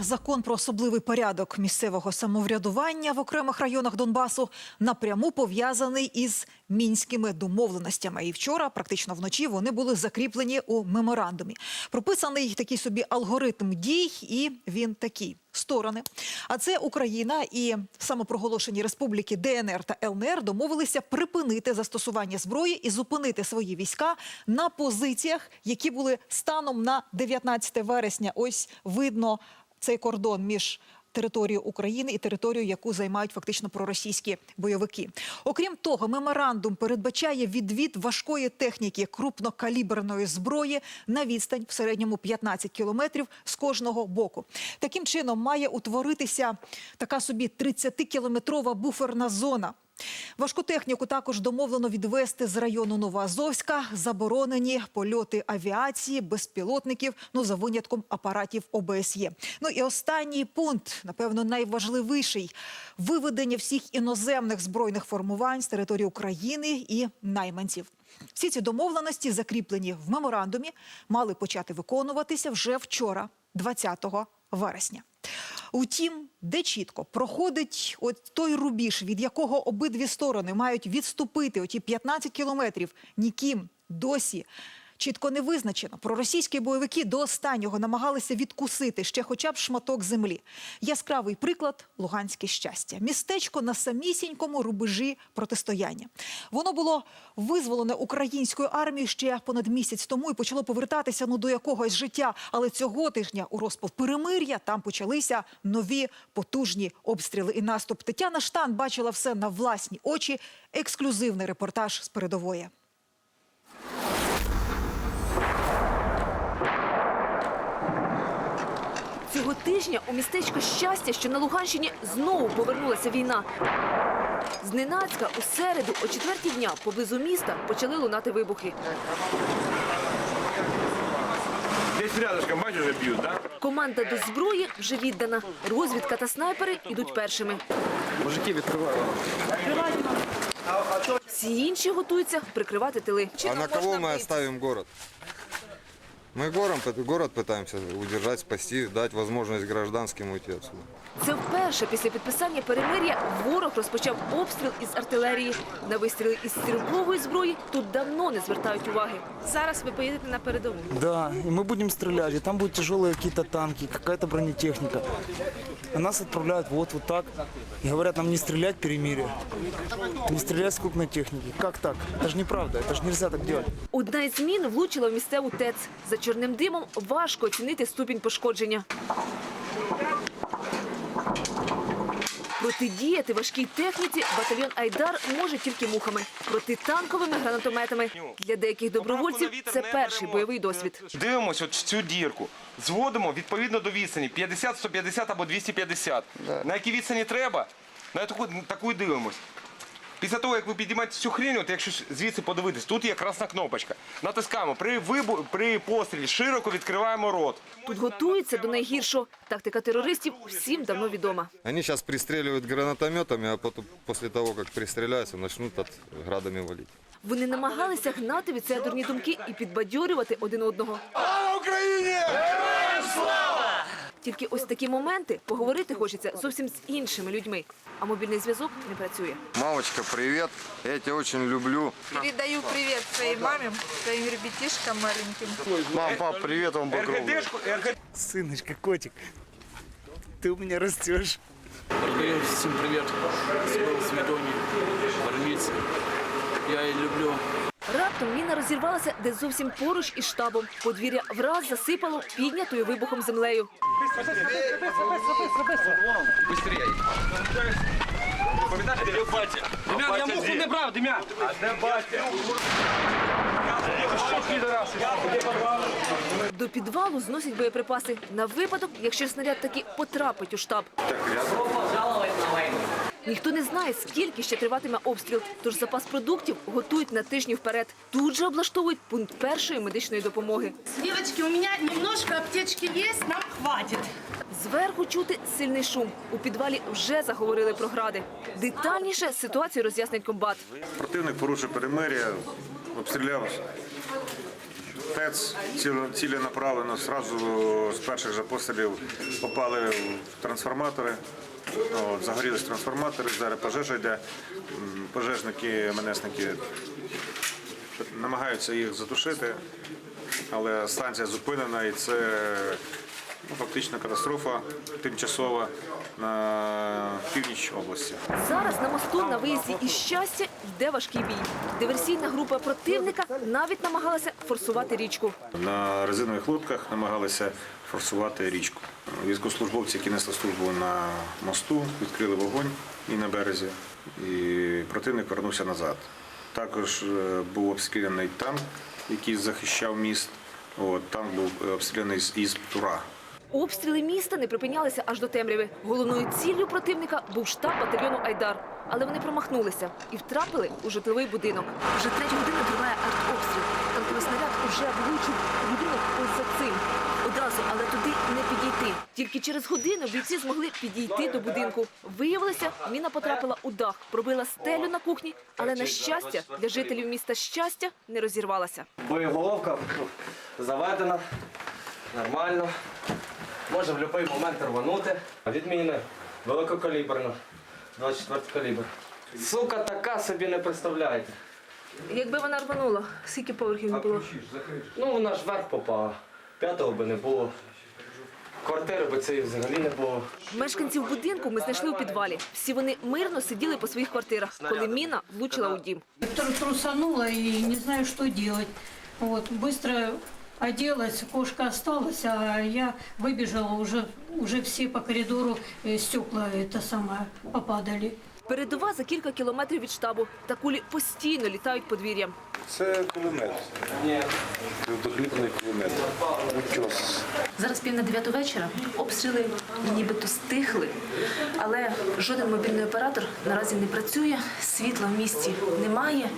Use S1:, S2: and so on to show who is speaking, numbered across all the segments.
S1: Закон про особливий порядок місцевого самоврядування в окремих районах Донбасу напряму пов'язаний із мінськими домовленостями. І вчора, практично вночі, вони були закріплені у меморандумі. Прописаний такий собі алгоритм дій, і він такий. Сторони, а це Україна і самопроголошені республіки ДНР та ЛНР домовилися припинити застосування зброї і зупинити свої війська на позиціях, які були станом на 19 вересня. Ось видно цей кордон між територією України і територію, яку займають фактично проросійські бойовики. Окрім того, меморандум передбачає відвід важкої техніки крупнокаліберної зброї на відстань в середньому 15 кілометрів з кожного боку. Таким чином має утворитися така собі 30-кілометрова буферна зона. Важку техніку також домовлено відвести з району Новоазовська. Заборонені польоти авіації, безпілотників, ну за винятком апаратів ОБСЄ. Ну і останній пункт, напевно, найважливіший – виведення всіх іноземних збройних формувань з території України і найманців. Всі ці домовленості, закріплені в меморандумі, мали почати виконуватися вже вчора, 20 вересня. Утім, де чітко проходить от той рубіж, від якого обидві сторони мають відступити оті 15 кілометрів, ніким досі чітко не визначено. Проросійські бойовики до останнього намагалися відкусити ще хоча б шматок землі. Яскравий приклад – Луганське щастя. Містечко на самісінькому рубежі протистояння. Воно було визволене українською армією ще понад місяць тому і почало повертатися ну, до якогось життя. Але цього тижня у розпал перемир'я там почалися нові потужні обстріли і наступ. Тетяна Штан бачила все на власні очі. Ексклюзивний репортаж з передової.
S2: Цього тижня у містечко щастя, що на Луганщині знову повернулася війна. Зненацька у середу о четвертій дня поблизу міста почали лунати вибухи.
S3: Здесь рядышком, бачиш, вже б'ють, да?
S2: Команда до зброї вже віддана. Розвідка та снайпери йдуть першими.
S3: Мужики відкривають.
S2: Всі інші готуються прикривати тили.
S4: А на кого мы оставим город? Мы город, город пытаемся удержать, спасти, дать возможность гражданским уйти отсюда.
S2: Це вперше після підписання перемир'я ворог розпочав обстріл із артилерії. На вистріли із стрілкової зброї тут давно не звертають уваги. Зараз ви поїдете на передову.
S5: Да, и мы будем стрелять, и там будут тяжелые какие-то танки, какая-то бронетехника. А нас отправляют вот, вот так. И говорят нам не стрелять перемирие, не стрелять с крупной техники. Как так? Это же неправда, это же нельзя так делать.
S2: Одна із змін влучила в місцеву ТЕЦ. За чорним димом важко оцінити ступінь пошкодження. Протидіяти важкій техніці батальйон Айдар може тільки мухами, протитанковими гранатометами. Для деяких добровольців це перший бойовий досвід.
S3: Дивимося в цю дірку. Зводимо відповідно до відстані 50, 150 або 250. На якій відстані треба, на таку, таку і дивимось. Після того, як ви підіймаєте цю хрінь, от якщо звідси подивитись, тут є красна кнопочка. Натискаємо. При вибу... при пострілі широко відкриваємо рот.
S2: Тут готуються до найгіршого. Тактика терористів всім давно відома.
S4: Они сейчас пристреливают гранатометами, а потом, после того, как пристреляются, начнут от градами валить.
S2: Вони намагалися гнати від себе дурні думки і підбадьорювати один одного. Тільки ось такі моменти поговорити хочеться зовсім з іншими людьми, а мобільний зв'язок не працює.
S4: Мамочка, привет. Я тебя очень люблю.
S6: Передаю привет своей маме, своим ребятишкам маленьким.
S4: Мам, пап, привет вам
S3: РГД...
S5: Сыночка, котик, ты у меня растешь.
S7: Передаю всім привіт свідомі армійці. Я її люблю.
S2: Раптом міна розірвалася десь зовсім поруч із штабом. Подвір'я враз засипало піднятою вибухом землею.
S3: Дем'ян, я муху не брав, Дем'ян! А де батя?
S2: До підвалу зносять боєприпаси на випадок, якщо снаряд таки потрапить у штаб. Ніхто не знає, скільки ще триватиме обстріл, тож запас продуктів готують на тижні вперед. Тут же облаштовують пункт першої медичної допомоги.
S8: Девочки, у меня немножко аптечки есть, нам хватит.
S2: Зверху чути сильний шум. У підвалі вже заговорили про гради. Детальніше ситуацію роз'яснить комбат.
S9: Противник порушив перемир'я, обстріляв ТЕЦ ціле- ціленаправлено сразу з перших же пострілів попали в трансформатори. От, загорілись трансформатори, зараз пожежа йде. Пожежники, МНСники намагаються їх затушити, але станція зупинена і це ну, фактично катастрофа тимчасова на північ області.
S2: Зараз на мосту на виїзді із щастя йде важкий бій. Диверсійна група противника навіть намагалася форсувати річку.
S9: На резинових лодках намагалися форсувати річку. Військовослужбовці, які несли службу на мосту, відкрили вогонь і на березі, і противник вернувся назад. Також е, був обстріляний танк, який захищав міст. От, танк був е, обстріляний із Тура.
S2: Обстріли міста не припинялися аж до темряви. Головною ціллю противника був штаб батальйону Айдар. Але вони промахнулися і втрапили у житловий будинок. Вже третю годину триває артобстріл. Танковий снаряд уже влучив будинок ось за цим. Одразу, але туди не підійти. Тільки через годину бійці змогли підійти до будинку. Виявилося, міна потрапила у дах, пробила стелю на кухні, але на щастя для жителів міста щастя не розірвалася.
S10: Боєголовка заведена, нормально. Може в будь-який момент рванути. Відміни великокаліберна, 24 калібр. Сука така собі не представляєте.
S2: Якби вона рванула, скільки поверхів не було?
S10: Ну вона ж вверх попала. П'ятого би не було. Квартири би цієї взагалі не було.
S2: Мешканців будинку ми знайшли у підвалі. Всі вони мирно сиділи по своїх квартирах, коли міна влучила у дім.
S8: Тру- Трусанула и не знаю, что делать. Вот, быстро оделась, кошка осталась, а я выбежала, уже, уже все по коридору э, стекла это самое попадали.
S2: Передова за кілька кілометрів від штабу. Та кулі постійно літають подвір'ям.
S9: Це кулемет.
S10: Ні.
S9: Догліплений кулемет.
S2: Зараз пів на дев'яту вечора. Обстріли нібито стихли, але жоден мобільний оператор наразі не працює, світла в місті немає.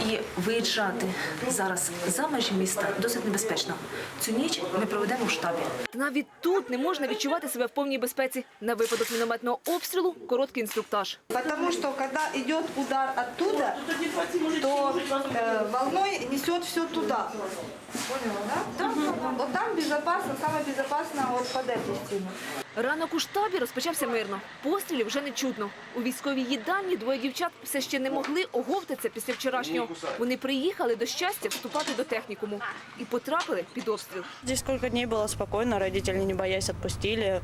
S2: І виїжджати зараз за межі міста досить небезпечно. Цю ніч ми проведемо в штабі. Навіть тут не можна відчувати себе в повній безпеці. На випадок мінометного обстрілу короткий інструктаж.
S6: Тому що коли йде удар оттуда, то волною несе все туда. Поняла, да? Вот там безопасно, самое безопасно вот под этой стеной.
S2: Ранок у штабі розпочався мирно. Пострілів вже не чутно. У військовій їдальні двоє дівчат все ще не могли оговтатися після вчорашнього. Вони приїхали до щастя вступати до технікуму і потрапили під обстріл.
S11: Здесь сколько дней было спокойно, родители не боясь отпустили.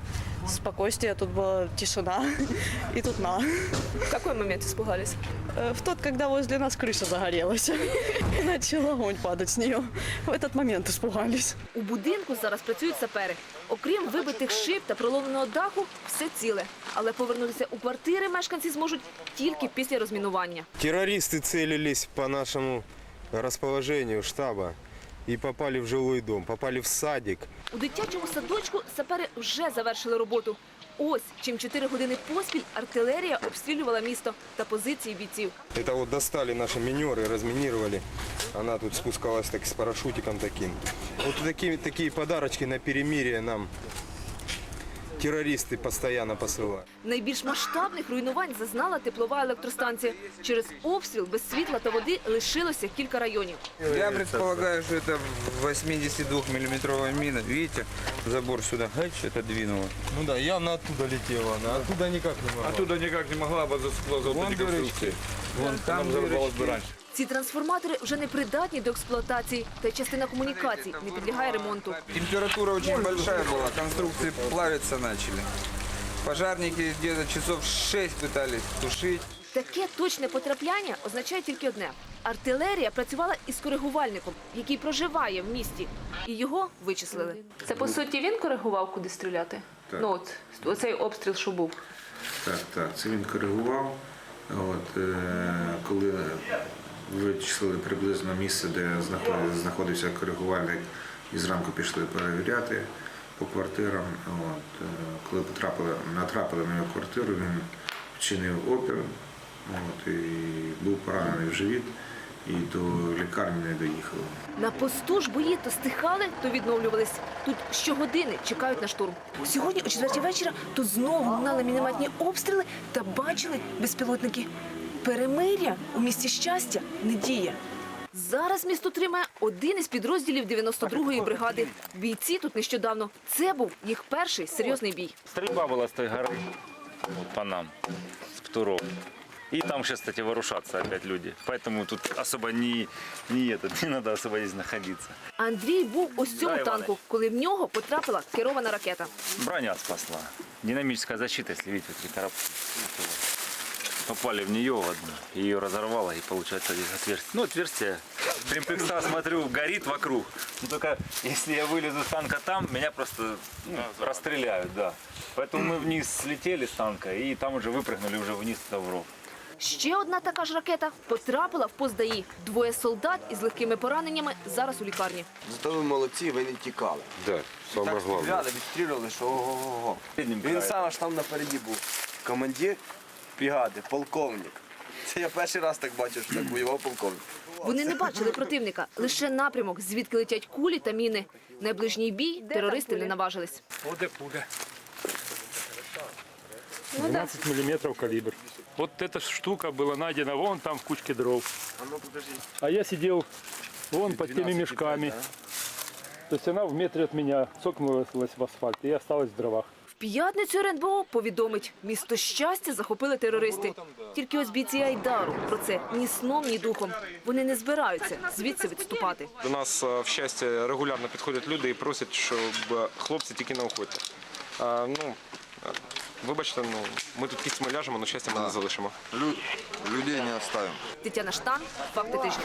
S11: Спокойствие, тут была тишина. И тут на.
S2: В який момент испугались?
S11: Э, В тот, когда возле нас крыша загорелась. И начал огонь падать с нее. В этот момент испугались.
S2: У будинку зараз працюють сапери. Окрім вибитих шиб та проломленого даху, все ціле. Але повернутися у квартири мешканці зможуть тільки після розмінування.
S4: Террористы целились по нашему расположению штаба и попали в жилой дом, попали в садик.
S2: У дитячому садочку сапери вже завершили роботу. Ось чим чотири години поспіль артилерія обстрілювала місто та позиції бійців.
S4: Це от достали наші минеры, розмінірували. Вона тут спускалась так з парашутиком таким. От такі такі подарочки на перемір'я нам террористы постоянно посылают.
S2: Найбільш масштабних руйнувань зазнала теплова електростанція. Через обстріл без світла та води лишилося кілька районів.
S12: Я предполагаю, что это 82-миллиметровая мина. Видите, забор сюда хэч, это двинуло.
S4: Ну да, явно оттуда летела она, оттуда никак не могла.
S9: Оттуда никак не могла бы за скло за вот
S12: Вон
S9: эти конструкции.
S12: дырочки. Вон там дырочки.
S2: Ці трансформатори вже не придатні до експлуатації, та й частина комунікацій не підлягає ремонту.
S12: Температура очень большая была, конструкции плавиться начали. Пожарники где-то часов 6 пытались тушить.
S2: Таке точне потрапляння означає тільки одне: артилерія працювала із коригувальником, який проживає в місті, і його вичислили. Це по суті він коригував, куди стріляти.
S9: Так.
S2: Ну от оцей обстріл, що був.
S9: Так, так, це він коригував. От, е, коли вичислили приблизно місце, де знаход- знаходився коригувальник, і зранку пішли перевіряти по квартирам. От, е, коли потрапили, натрапили на його квартиру, він вчинив опір от, і був поранений в живіт і до лікарні не доїхав.
S2: На посту ж бої то стихали, то відновлювались. Тут щогодини чекають на штурм. Сьогодні о четвертій вечора тут знову лунали мінометні обстріли та бачили безпілотники. Перемир'я у місті щастя не діє. Зараз місто тримає один із підрозділів 92-ї бригади. Бійці тут нещодавно. Це був їх перший серйозний бій.
S13: Стрельба была с той горы, вот по нам, с Птуров. И там сейчас, кстати, ворушатся опять люди. Поэтому тут особо не, не, этот, не надо особо здесь находиться.
S2: Андрій був ось в цьому
S13: Да, Іване.
S2: танку, коли в нього потрапила керована ракета.
S13: Броня спасла. Динамическая защита, если видите, такие коробки. Попали в нее в одну, ее разорвало, и получается здесь отверстие. Ну, отверстие, тримплекса, смотрю, горит вокруг. Ну, только если я вылезу с танка там, меня просто ну, расстреляют, да. Поэтому мы вниз слетели с танка, и там уже выпрыгнули уже вниз туда в ров.
S2: Ще одна така ж ракета потрапила в пост ДАІ. Двоє солдат із легкими пораненнями зараз у лікарні.
S14: Зато ви молодці, ви не тікали.
S4: Да, самое
S14: так
S4: главное.
S14: стріляли, відстрілювали, що ого-го. Він сам аж там напереді був. Командир бригади, полковник. Це я перший раз так бачив, що так воював полковник.
S2: Вони не бачили противника, лише напрямок, звідки летять кулі та міни. Найближній бій терористи не наважились.
S7: И пуля.
S15: 12 миллиметров калибр. Вот эта штука была найдена вон там в кучке дров.
S14: А ну.
S15: А я сидел вон под теми мешками. То есть она в метре от меня цокнулась в асфальт и осталась в дровах.
S2: П'ятницю РНБО повідомить, місто щастя захопили терористи. Тільки ось бійці Айдару про це ні сном, ні духом. Вони не збираються звідси відступати.
S3: До нас е, в щастя регулярно підходять люди і просять, щоб е, хлопці тільки не уходьте. А, ну, е, вибачте, ну, ми тут кіцьми ляжемо, але щастя ми не залишимо.
S14: Людей не оставимо.
S2: Тетяна Штан, факти тижня.